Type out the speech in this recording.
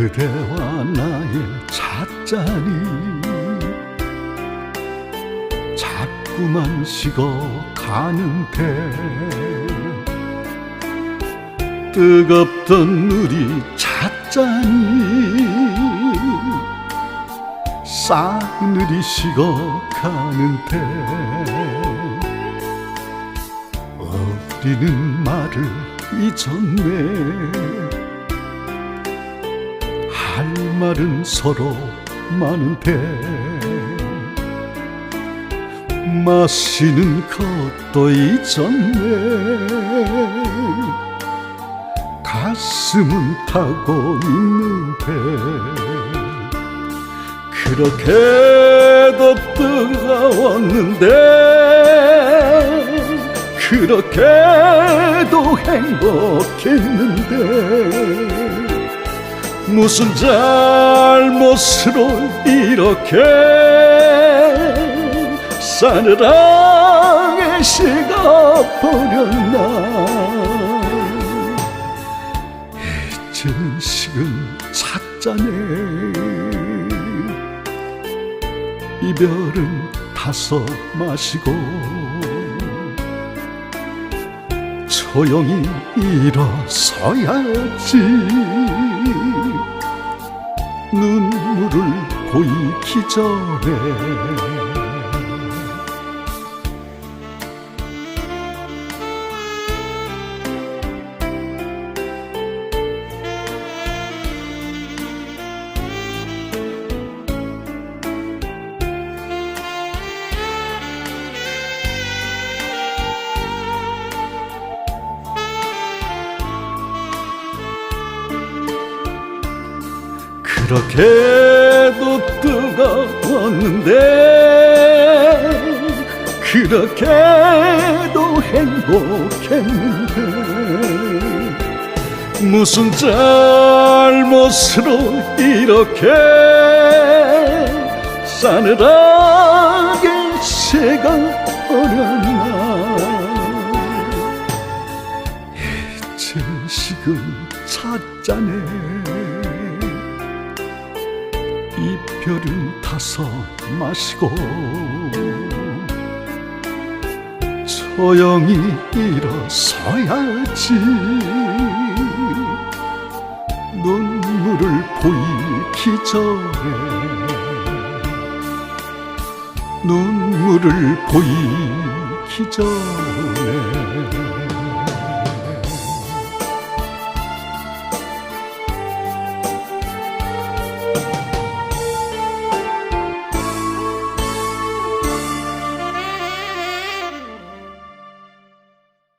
그대와 나의 찻잔이 자꾸만 식어가는데 뜨겁던 우리 찻잔이 싸늘히 식어가는데 어리는 말을 잊었네 할 말은 서로 많은데 마시는 것도 잊었네. 가슴은 타고 있는데 그렇게도 뜨거웠는데 그렇게도 행복했는데 무슨 잘못으로 이렇게 싸늘하게 식어버렸나? 잊은 식은 찻잔에 이별은 다섯 마시고 조용히 일어서야지 눈물을 보이기 전에 그렇게 그렇게도 행복했는데 무슨 잘못으로 이렇게 싸늘하게 식어버렸나? 잊은 식은 찻잔에 이별은 다섯 마시고 조용히 일어서야지. 눈물을 보이기 전에 눈물을 보이기 전에